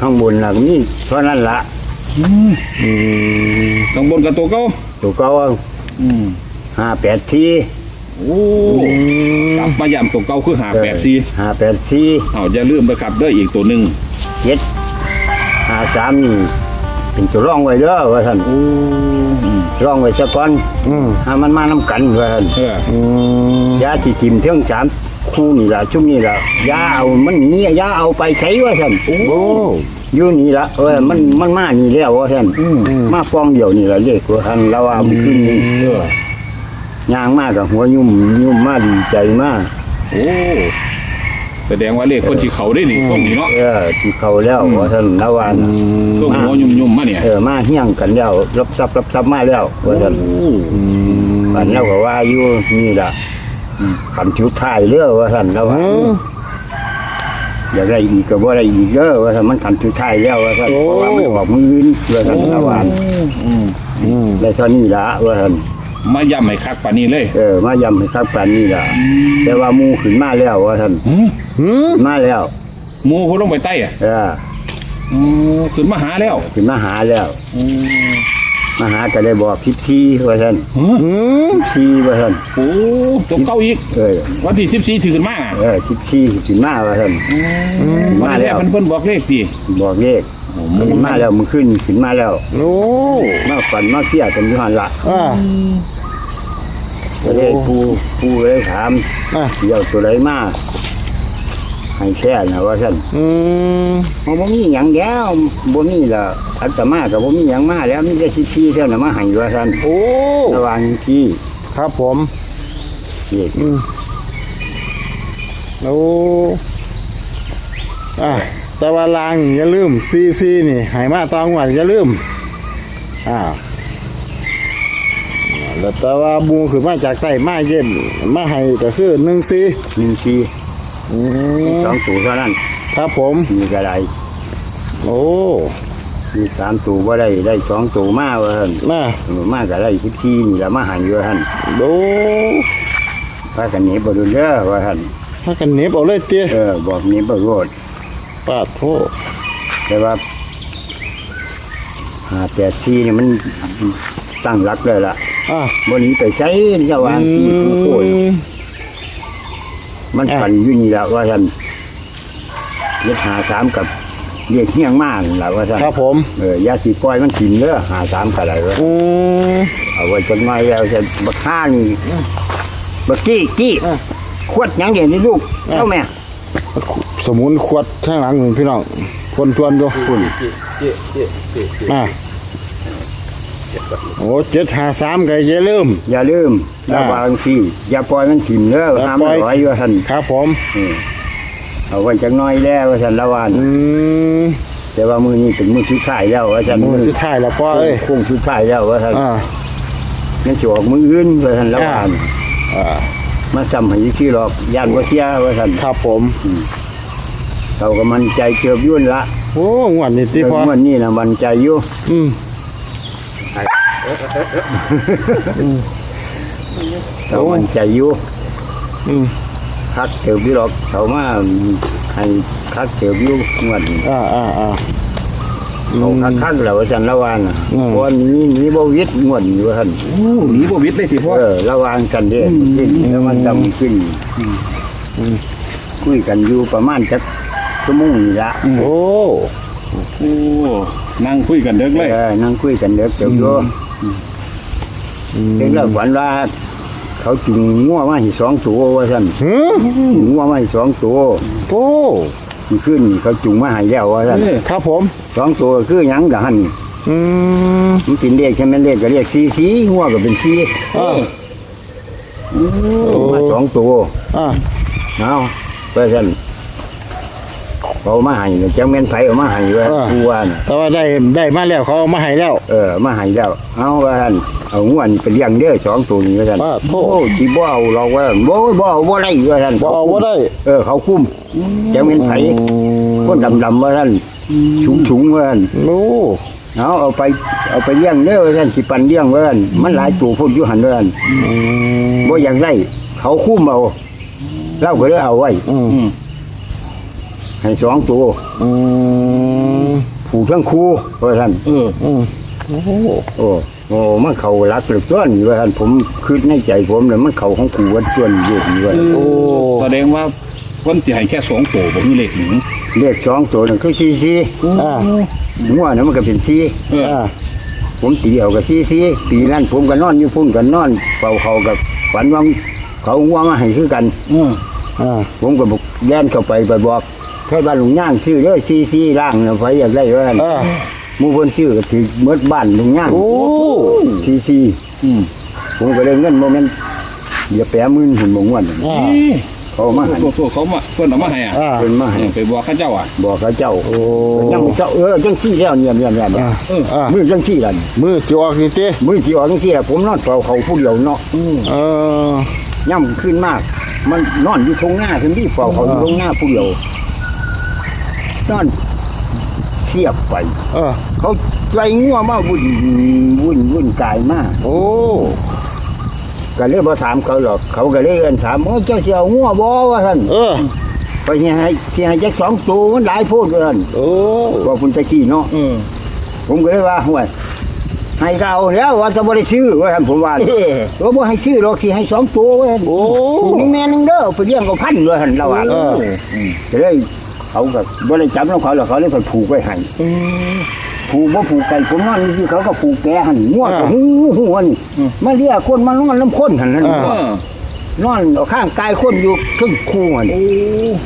ข้างบนน่ะมีเท่านั้นละอืมข้างบนกับตัวเก่าตัวเก่าอืมห้าแปดทีโอ้กลับมาย่ำตัวเก่าคือหาแปดซีห้าแปดทีเอาอย่าลืมไปครับเด้ออีกตัวหนึ่งเจ็ดห้าสามนี่ เป็นตัวร่องไว้เด้อว่าท่านอืมร่องไว้สักก่อนอืมถ้ามันมาน้ำกันว่าท่านเออ อืมยาที่ทิมเท่งสามคู่นี่ละชุ่มนี่ละยาเอามันหนียาเอาไปใช้ว่าท่านโอ้อยู่นี่ละเออมันมันมานี่แล้วว่าท่านมาฟองเดียวนี่ละเลขว่าท่านเราเอาไปขึ้นนี่เออย่างมากกับหัวยุ่มยุ่มมาดีใจมาก โอ้ แสดงว่าเลขคนที่เขาได้นี่พวกนี้เนาะ เออที่เขาแล้วว่าท่านละวันส่งหัวยุ่มๆมาเนี่ย เออมาเฮี้ยงกันแล้วรับทรัพย์รับทรัพย์มาแล้วว่าท่านโอ้ปันเราก็ว่าอยู่นี่ละขันชุดท้ายเรือว่าท่านละวันอยากได้อีกก็บ่ได้อีกเด้อว่าท่านมันขันชุดท้ายแล้วว่าท่านเพราะว่าไม่ออกมืออื่นว่าท่านละวันอืมอืมได้เท่านี้ละว่าท่าน มาย่ำให้คักปานนี้เลยเออ มายำให้ครับปานนี้ละแต่ว่าหมูขึ้นมาแล้วว่าท่านหือหืมขึ้นมาแล้วหมูเขาลงไปใต้อะเอออืมขึ้นมาหาแล้วขึ้นมาหาแล้วอืมมาหาก็ได้บอกพิธีว่าท่านหือหืมพิธีว่าท่านโอ้ตัวเก้าอีก เออวันที่สิบสี่ถือขึ้นมาอะเออพิธีขึ้นมาว่าท่านวันมานี้แล้วเพิ่นเพิ่นบอกเลขดีบอกเลข ขึ้นมาแล้วมันขึ้นขึ้นมาแล้วโอ้มาฝันมาเที่ยกันอยู่หันละอ่า ก็เลยผู้ผู้เลยถามอะ เดี๋ยวตัวไหนมาให้แช่นะว่าท่านอืมมันบ่มีหยังแล้วบ่มีละอัตมาก็บ่มีหยังมาแล้วมีแต่สิทีเท่านั้นมาให้ว่าท่านโอ้ระหว่างที่ครับผมนี่อืมโอ้อะ แต่ว่าลางอย่าลืมซีซีนี่ใหายมาตองหวัดอย่าลืมอ่าแล้วแต่ว่าบูคือมาจากใต้มาเย็นมาให้ก็คือหนึ่งซีหนึ่งทีอืมสองตัวเท่านั้นครับผมมีกระไรโอ้มีสามตัวบ่ได้ได้สองตัวมาว่าท่านมาเออมาก็ได้สิบทีนี่ละมาให้ว่าท่านดูพากันหนี้บ่ดูเด้อว่าท่านถ้ากันเหน็บเอาเลยเตี้ยเออบอกหนี้บ่รอด ปาดโทษแต่ว่าหาแปดทีนี่มันตั้งหลักเลยล่ะอะบ่หนี้ไปใช้เจ้าวางที่ผู้โคยอืมมันอะฝันอยู่นี่ละว่าท่านเล็ดหาสามกับเรียกเฮี้ยงมากล่ะว่าท่านครับผม เออยาสีปล่อยมันกินเด้อหาสามก็ได้เว้ยอืมเอาไว้จนไม่แล้วจะบักฆ่านี่บักกี้กี้อะขวดหยังเดี๋ยวนี้ลูกอะเจ้าแม่ สมุนขวดข้างหลังหนึ่งพี่น้องคนทวนดูคุณอะโอ้เจ็ดหาสามก็อย่าลืม อย่าลืมอะระวังสิอย่าปล่อยมันกินเด้ออย่าห้ามปล่อยร้อยว่าท่านครับผมเออเอาไว้จักหน้อยแล้วว่าท่านละวันอืมแต่ว่ามือนี้เป็นมือชุดท้ายแล้วว่าท่านมือสุดท้ายแล้วพ่อเอ้ยโค้งชุดท้ายแล้วว่าท่านอ่านั่นจะออกมืออื่นว่าท่านละวันอ่า มาซ้ำให้ชื่อหรอกย่านว่าเสียว่าท่านครับผม เราก็มันใจเจือบยุ่นละโอ้งวดนี้ที่เออพอมันนี่นะมันใจอยู่อืมเรามันใจอยู่อืมคักเจือบอยู่หรอกเขามาให้คักเจือบอยู่งวดนี้อ่าอ่าอ่าอื เขามคักคักแล้วว่าท่านละวันน่ะอืมเพราะว่านี้นี้บ่วิทย์งวดนี้ว่าท่านโอ้หนีบ่วิทย์เลยสิพ่อเออระวังกันเด้แล้วมันจำขึ้นคุยกันอยู่ประมาณจักชั่วโมงนี่ละโอ้โอ้นั่งคุยกันเด้อเลยเออนั่งคุยกันเด็กเดี๋ยวโยเด็กเราฝันว่าเขาจุงงัวมาให้สองตัวว่าท่านหืมงัวมาให้สองตัวโอ้ มันขึ้นนี่เขาจุงมาให้แล้วว่าท่านเออครับผม สองตัวคือหยังกะหันอืม มันเป็นเลขใช่ไหมเลขก็เรียกสีสีงัวก็เป็นสีเออ มาสองตัวอ่าเอาว่าท่านเขามาให้เนี่ยจังแม่นไผเอามาให้ว่าผู้ว่าน่ะแต่ว่าได้ได้มาแล้วเขาเอามาให้แล้ว เออมาให้แล้วเอาว่าท่าน เอางัวนี่ไปเลี้ยงเด้อสองตัวนี้ว่าท่านว่าโทโอ้ษที่บ่เอาเราว่าบ่บ่เอาบ่ได้ว่าท่านบ่เอาบ่ได้เออเขาคุ้มจังเป็นไผคนดำๆว่าท่านชุงๆว่าท่านโอ้เอาเอาไปเอาไปเลี้ยงเด้อว่าท่านสิปันเลี้ยงว่าท่านมันหลายตัวพุ่นอยู่หันว่าท่านอืมบ่อยากได้ เขาคุ้มเอาเราก็เลยเอาไว้ อืมอืมให้สองตัวอืมผูกทั้งคู่ว่าท่าน เออ อืมโอ้โหโอ้ โอ้มันเขารักเหลือเกินว่าท่านผมคิดในใจผมเลยมันเขาของขู่วันจวนอยู่ดีว่าโอ้แสดงว่าคนสิให้แค่สองตัวบ่มีเลขหนึ่งเรียกสองตัวนั่นคือซีซีอ่างัวนั่นมันก็เป็นซีเอออ่าผมตีเอากับซีซีปีนั้นผมก็นอนอยู่พุ่นกันนอนเป่าเขากับฝันว่าเขางัวมาให้คือกันเอออ่าผมก็บอกแย่นเข้าไปไปบอกแค่บ้านลุงย่างชื่อเด้อซีซีร่างน่ะไฟอยากได้ว่าซั่นอ่า หมู่คนชื่อก็ถือเมดบ้านลุงย่างโอ้ซีซีอืมผมก็เลยเงินโมเมนต์เดี๋ยวแปะมื่นหุ่นบงวันอ่านี่เขามาให้ตัวตัวเขามาเพิ่นเอามาให้อะอ่า เพิ่นมาเอให้อไปบอกเขาเจ้าอะ บอกเขาเจ้าโอ้ยังเจ้าเออจังซี่แล้วเนี่ยเนี่ยเนี่ยเนี่ยเออ อ่ามือจังซี่ล่ะมือสิออกนี่ติมือที่ออกจังซี่ล่ะผมนอนเฝ้าเขาผู้เดียวเนาะเออ ย่ำขึ้นมาก มันนอนอยู่ตรงหน้าถึงที่เฝ้าเขาอยู่ตรงหน้าผู้เดียวนอน เทียบไป เออ เขาใจงัวมาวุ่นวุ่นวุ่นกายมากโอ้ก็เลยบ่ถามเขาหรอก เขาก็เลยเอิ้นถามว่าเจ้าเสียวงัวบ่ว่าท่านเออไปสิให้สิให้จักสองตัวมันหลายโพดว่าท่านโอ้ว่าคุณตะกี้เนาะเออผมก็เลยว่าห่วยให้เราแล้วว่าจะบ่ได้ซื้อว่าท่านผมว่าเออว่าบ่ให้ซื้อหรอกสิให้สองตัวว่าท่านโอ้มีแม่นึงเด้อไปเลี้ยงกับพันว่าท่านเราว่าเออก็เลย เขาก็บ่ได้จับน้องเขาหรอกเขาเลยไปผูกไว้ให้เออผูกบ่ผูกไก่ผมนอนนี่เขาก็ผูกแกหันงัวก็อ่าหูหูนี่อืมมาเรียกคนมานอนน้ำคนหันนั่นอ่าเออนอนเอาข้างกายคนอยู่ครึ่งคู่หัน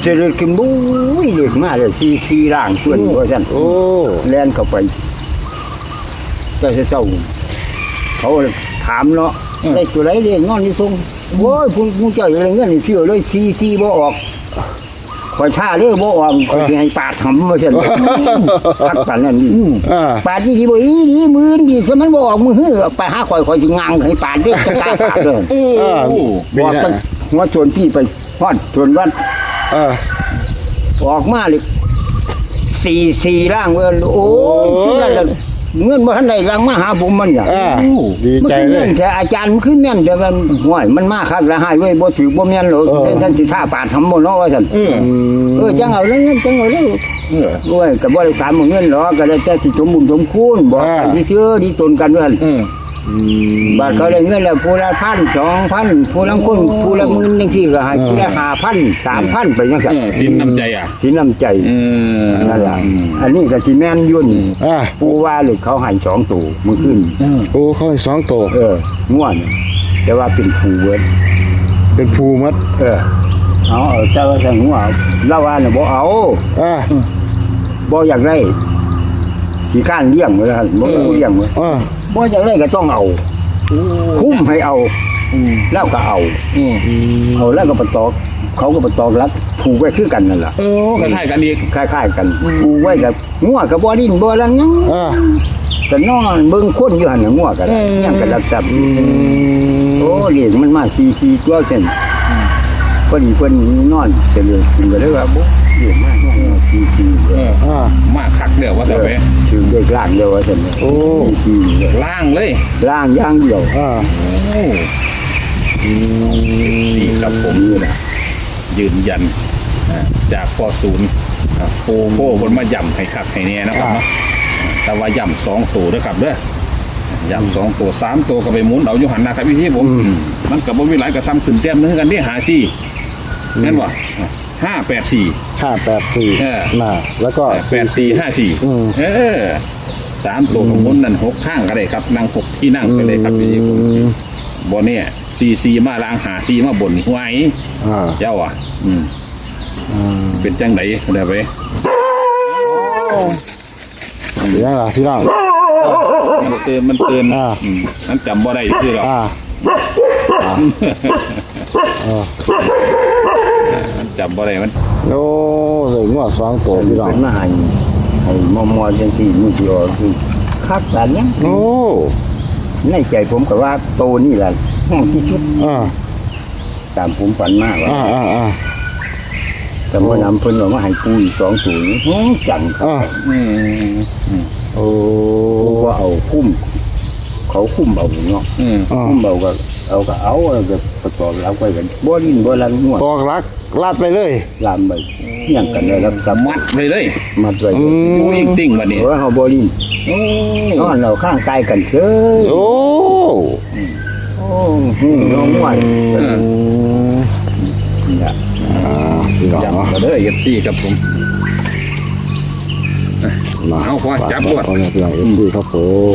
เสร็จกินบุ้ยเด็กมาเลยซีซีร่างเพื่อนว่าซั่นโอ้แล่นเข้าไปเจ้าเจ้าเขาเลยถามเนาะได้ตัวไรเรียนนอนอยู่ทรงโว้ยคุณคุณเจ้าอย่างเงี้ยนี่เชื่อเลยซีซีบ่ออก คอยท่าเรือบ่ออกคอยสิให้ปาดทำมาเช่นพักกันนั่นนี่อ่าปาดที่ดีบ่อีดีมือดีสมันบ่ออกมือฮือไปหาคอยคอยสิงางให้ปาดเด้อจะกล้าปาดเลยเอออ่าโอ้บอกตั้งหัวชวนพี่ไปฮอดชวนวัดเออออกมาเลยสี่สี่ร่างเว้ยโอ้ยโอ้ยชื่ออะไรล่ะ เงินบ่ทันได้ร่างมาหาผมมันเนี่ยอ่าดีมันใจขึ้นเลแม่ยนแต่อาจารย์มันขึ้นแม่นแต่มันห่วยมันมาคักละหายเว้ยบ่ถือบ่แม่นหรอกเออ ท่านสิท่าปาดทำบ่เนาะว่าซั่นเอออืมเออจังเอาเรื่องเงินจังเอาเรื่อง เออโอ้ยก็บ่ได้ตามเงินหรอกก็ได้แต่สิสมบุญสมคุณบอกกันที่ซื้อดีตนกันว่าซั่นเออ บาทเขาได้เงินแล้วผู้ละพันสองพันผู้ละคนผู้ละหมื่นจังซี่ก็ให้ผู้ละห้าพันสามพันไปจังซั่นเออสินน้ำใจอะ สินน้ำใจเออนั่นล่ะอันนี้ก็สิแม่นอยุ่นอ่า ผู้ว่าเลยเขาให้สองตัวมื้อขึ้นเออโอ้เขาให้สองตัวเออง่วนแต่ว่าเป็นผู้เวิร์ด เป็นภูมัดเออเอาเอาแต่ว่าแต่งัวเราว่าน่ะบ่เอาอ่าบ่อยากได้ ขี้ข้านเลี้ยงไว้แล้วหั่นบ่รู้เลี้ยงไว้อ่าบ่อยากได้ก็ต้องเอา คุ้มให้เอาอืมแล้วก็เอาเออเอาแล้วก็ไปตอกเขาก็ไปตอกรัดผูกไว้คือกันนั่นล่ะเออคล้ายๆกันอีกคล้ายๆกันผูกไว้กับงัวกับบ่ดินบ่ลังยังอ่าก็นอนเบิ่งคนอยู่หั่นน่ะงัวก็ได้ยังก็รับทรัพย์อืมโอ้เลี้ยงมันมา4-4ตัวเส้น พอดีเพิ่นนอนจะเลี้ยงกินก็เลยว่าบ่เลี้ยงมาก4-4เอออ่ามาคักเด้อว่าแต่ไปถึงได้ล่างเดียวว่าซั่นโอ้4-4เลยล่างเลยล่างอย่างเดียวอ่าโอ้นี่ครับผมนี่ล่ะยืนยันอ่าจากพอศูนย์อ่าโอ้โหคนมาย่ำให้คักให้แน่นะครับเนาะแต่ว่าย่ำสองตัวด้วยครับเด้อย่ำสองตัวสามตัวก็ไปหมุนเอาอยู่หันนะครับพี่ที่ผม มันกับบ่มีหลายกับซ้ำขึ้นเต็มนึงกันที่หาซี่ นั่นวะห้าแปดสี่ ห้าแปดสี่เออ น่ะแล้วก็แปดสี่ห้าสี่อืม เออสามตัวของมุนนั่นหกข้างก็ได้ครับนั่งหกที่นั่งไปเลยครับพี่ที่ผมอืมบนเนี่ยซีซีมาล้างหาซีมาบนไหวอ่าเจ้าอะอืมอืมเป็นจังไหนเดี๋ยวไปยังล่ะพี่น้อง มันเตือนมันเตือนอ่า อืมมันจำบ่ได้คือหรอกอ่าอ่ามัน จำบ่ได้มันโอ้เลยงวดสองตัวพี่น้องเพิ่นมาให้ให้มอมอจังซี่มื้อที่ออกคือคักกันยังโอ้ในใจผมก็ว่าโตนี่แหละแห้งที่สุดอ่าตามผมฝันมากว่าอ่าอ่าอ่า แต่เมื่อนำเพิ่นเอามาให้กูอีกสองศูนย์แห้งจังครับอ่า อืมโอ้ผมก็เอาคุ้ม เขาคุ้มเอาเนาะอืมอ่าคุ้มเอาก็เอาก็เอาเอาก็ประกอบแล้วไปกันบ่ลิ้นบ่ลันงวดตอกลัก ลาดไปเลย ลามไปเที่ยงกันเลยรับสมัมัดดเลยเลยมัดไว้อืมโอ้ยงติ่งวันนี้เพราะว่าเฮาบ่ลิ้นโอ้นอนเราข้างกายกันเฉยโอ้โอ้หูน้องงวดเออนี่ล่ะอ่าพี่น้องยำเนาะก็เด้อเอฟซีครับผมมาเอาพอจับก่อน เอาเลยพี่น้องเอ็มดีครับผม